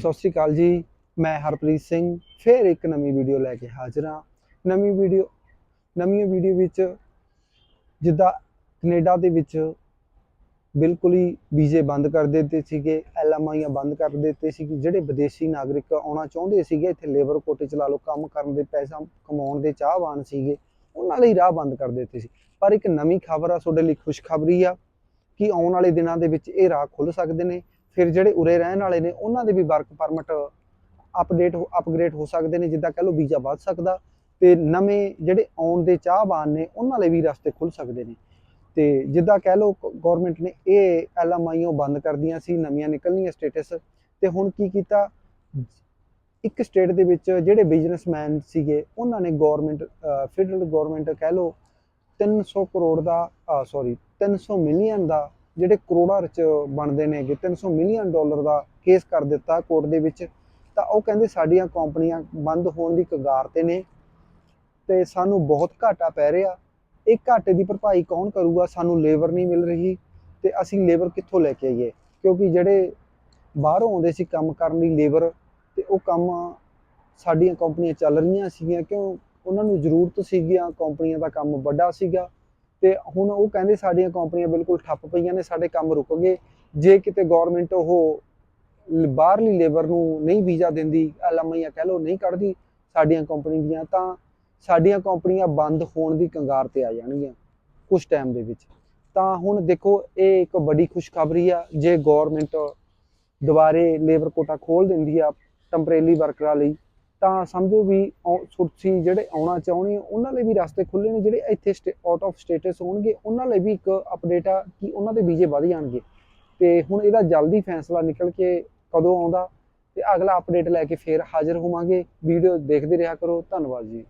ਸਤਿ ਸ਼੍ਰੀ ਅਕਾਲ ਜੀ, ਮੈਂ ਹਰਪ੍ਰੀਤ ਸਿੰਘ, ਫੇਰ ਇੱਕ ਨਵੀਂ ਵੀਡੀਓ ਲੈ ਕੇ ਹਾਜ਼ਰ ਹਾਂ। ਨਵੀਂ ਵੀਡੀਓ ਨਵੀਂ ਵੀਡੀਓ ਵਿੱਚ ਜਿੱਦਾਂ ਕੈਨੇਡਾ ਦੇ ਵਿੱਚ ਬਿਲਕੁਲ ਹੀ ਵੀਜ਼ੇ ਬੰਦ ਕਰ ਦਿੱਤੇ ਸੀਗੇ, ਐਲਐਮਆਈਆਂ ਬੰਦ ਕਰ ਦਿੱਤੇ ਸੀ ਜਿਹੜੇ ਵਿਦੇਸ਼ੀ ਨਾਗਰਿਕ ਆਉਣਾ ਚਾਹੁੰਦੇ ਸੀਗੇ, ਇੱਥੇ ਲੇਬਰ ਕੋਟੇ ਚਲਾ ਲਓ, ਕੰਮ ਕਰਨ ਦੇ ਪੈਸਾ, ਕਮਾਉਣ ਦੇ ਚਾਹਵਾਨ ਸੀਗੇ, ਉਹਨਾਂ ਲਈ ਰਾਹ ਬੰਦ ਕਰ ਦਿੱਤੇ ਸੀ। ਪਰ ਇੱਕ ਨਵੀਂ ਖਬਰ ਆ, ਤੁਹਾਡੇ ਲਈ ਖੁਸ਼ਖਬਰੀ ਆ, ਕਿ ਆਉਣ ਵਾਲੇ ਦਿਨਾਂ ਦੇ ਵਿੱਚ ਇਹ ਰਾਹ ਖੁੱਲ ਸਕਦੇ ਨੇ ਫਿਰ ਜਿਹੜੇ ਉਰੇ ਰਹਿਣ ਵਾਲੇ ਨੇ, ਉਹਨਾਂ ਦੇ ਵੀ ਵਰਕ ਪਰਮਿਟ ਅਪਡੇਟ ਅਪਗ੍ਰੇਡ ਹੋ ਸਕਦੇ ਨੇ, ਜਿੱਦਾਂ ਕਹ ਲਓ ਵੀਜ਼ਾ ਵੱਧ ਸਕਦਾ ਤੇ ਨਵੇਂ ਜਿਹੜੇ ਆਉਣ ਦੇ ਚਾਹਵਾਨ ਨੇ, ਉਹਨਾਂ ਲਈ ਵੀ ਰਸਤੇ ਖੁੱਲ ਸਕਦੇ ਨੇ। ਤੇ ਜਿੱਦਾਂ ਕਹਿ ਲਓ ਗਵਰਨਮੈਂਟ ਨੇ ਇਹ ਐਲਐਮਆਈਓ ਬੰਦ ਕਰਦੀਆਂ ਸੀ, ਨਵੀਆਂ ਨਿਕਲਣੀਆਂ ਸਟੇਟਸ ਤੇ ਹੁਣ ਕੀ ਕੀਤਾ? ਇੱਕ ਸਟੇਟ ਦੇ ਵਿੱਚ ਜਿਹੜੇ ਬਿਜ਼ਨਸਮੈਨ ਸੀਗੇ, ਉਹਨਾਂ ਨੇ ਗਵਰਨਮੈਂਟ ਫੈਡਰਲ ਗਵਰਨਮੈਂਟ ਕਹਿ ਲਓ 300 ਕਰੋੜ ਦਾ ਸੌਰੀ 300 ਮਿਲੀਅਨ ਦਾ ਜਿਹੜੇ ਕਰੋੜਾਂ ਚ ਬਣਦੇ ਨੇਗੇ 300 ਮਿਲੀਅਨ ਡਾਲਰ ਦਾ ਕੇਸ ਕਰ ਦਿੱਤਾ ਕੋਰਟ ਦੇ ਵਿੱਚ, ਤਾਂ ਉਹ ਕਹਿੰਦੇ ਸਾਡੀਆਂ ਕੰਪਨੀਆਂ ਬੰਦ ਹੋਣ ਦੀ ਕਗਾਰ ਤੇ ਨੇ ਤੇ ਸਾਨੂੰ ਬਹੁਤ ਘਾਟਾ ਪੈ ਰਿਹਾ। ਇਹ ਘਾਟੇ ਦੀ ਭਰਪਾਈ ਕੌਣ ਕਰੂਗਾ? ਸਾਨੂੰ ਲੇਬਰ ਨਹੀਂ ਮਿਲ ਰਹੀ ਤੇ ਅਸੀਂ ਲੇਬਰ ਕਿੱਥੋਂ ਲੈ ਕੇ ਆਈਏ? ਕਿਉਂਕਿ ਜਿਹੜੇ ਬਾਹਰੋਂ ਆਉਂਦੇ ਸੀ ਕੰਮ ਕਰਨ ਲਈ ਲੇਬਰ, ਤੇ ਉਹ ਕੰਮ ਸਾਡੀਆਂ ਕੰਪਨੀਆਂ ਚੱਲ ਰਹੀਆਂ ਸੀਗੀਆਂ। ਕਿਉਂ? ਉਹਨਾਂ ਨੂੰ ਜ਼ਰੂਰਤ ਸੀਗੀਆਂ, ਕੰਪਨੀਆਂ ਦਾ ਕੰਮ ਵੱਡਾ ਸੀਗਾ। ਤੇ ਹੁਣ ਉਹ ਕਹਿੰਦੇ ਸਾਡੀਆਂ ਕੰਪਨੀਆਂ ਬਿਲਕੁਲ ਠੱਪ ਪਈਆਂ ਨੇ, ਸਾਡੇ ਕੰਮ ਰੁਕ ਗਏ। ਜੇ ਕਿਤੇ ਗਵਰਨਮੈਂਟ ਉਹ ਬਾਹਰਲੀ ਲੇਬਰ ਨੂੰ ਨਹੀਂ ਵੀਜ਼ਾ ਦਿੰਦੀ ਐਲਐਮਆਈਆਂ ਕਹਿ ਲਓ ਨਹੀਂ ਕੱਢਦੀ ਸਾਡੀਆਂ ਕੰਪਨੀ ਦੀਆਂ, ਤਾਂ ਸਾਡੀਆਂ ਕੰਪਨੀਆਂ ਬੰਦ ਹੋਣ ਦੀ ਕੰਗਾਰ ਤੇ ਆ ਜਾਣਗੀਆਂ ਕੁਝ ਟਾਈਮ ਦੇ ਵਿੱਚ। ਤਾਂ ਹੁਣ ਦੇਖੋ, ਇਹ ਇੱਕ ਵੱਡੀ ਖੁਸ਼ਖਬਰੀ ਆ, ਜੇ ਗਵਰਨਮੈਂਟ ਦੁਬਾਰੇ ਲੇਬਰ ਕੋਟਾ ਖੋਲ ਦਿੰਦੀ ਆ ਟੈਂਪਰੇਰੀ ਵਰਕਰਾਂ ਲਈ ਤਾਂ ਸਮਝੋ ਵੀ ਆਉ- ਸੁਰਸੀ ਜਿਹੜੇ ਆਉਣਾ ਚਾਹੁੰਦੇ ਆ, ਉਹਨਾਂ ਲਈ ਵੀ ਰਸਤੇ ਖੁੱਲੇ ਨੇ ਜਿਹੜੇ ਇੱਥੇ ਆਊਟ ਆਫ ਸਟੇਟਸ ਹੋਣਗੇ ਉਹਨਾਂ ਲਈ ਵੀ ਇੱਕ ਅਪਡੇਟ ਆ ਕਿ ਉਹਨਾਂ ਦੇ ਵੀਜ਼ੇ ਵਧ ਜਾਣਗੇ। ਤੇ ਹੁਣ ਇਹਦਾ ਜਲਦੀ ਫੈਸਲਾ ਨਿਕਲ ਕੇ ਕਦੋਂ ਆਉਂਦਾ ਤੇ ਅਗਲਾ ਅਪਡੇਟ ਲੈ ਕੇ ਫੇਰ ਹਾਜ਼ਰ ਹੋਵਾਂਗੇ। ਵੀਡੀਓ ਦੇਖਦੇ ਰਿਹਾ ਕਰੋ। ਧੰਨਵਾਦ ਜੀ।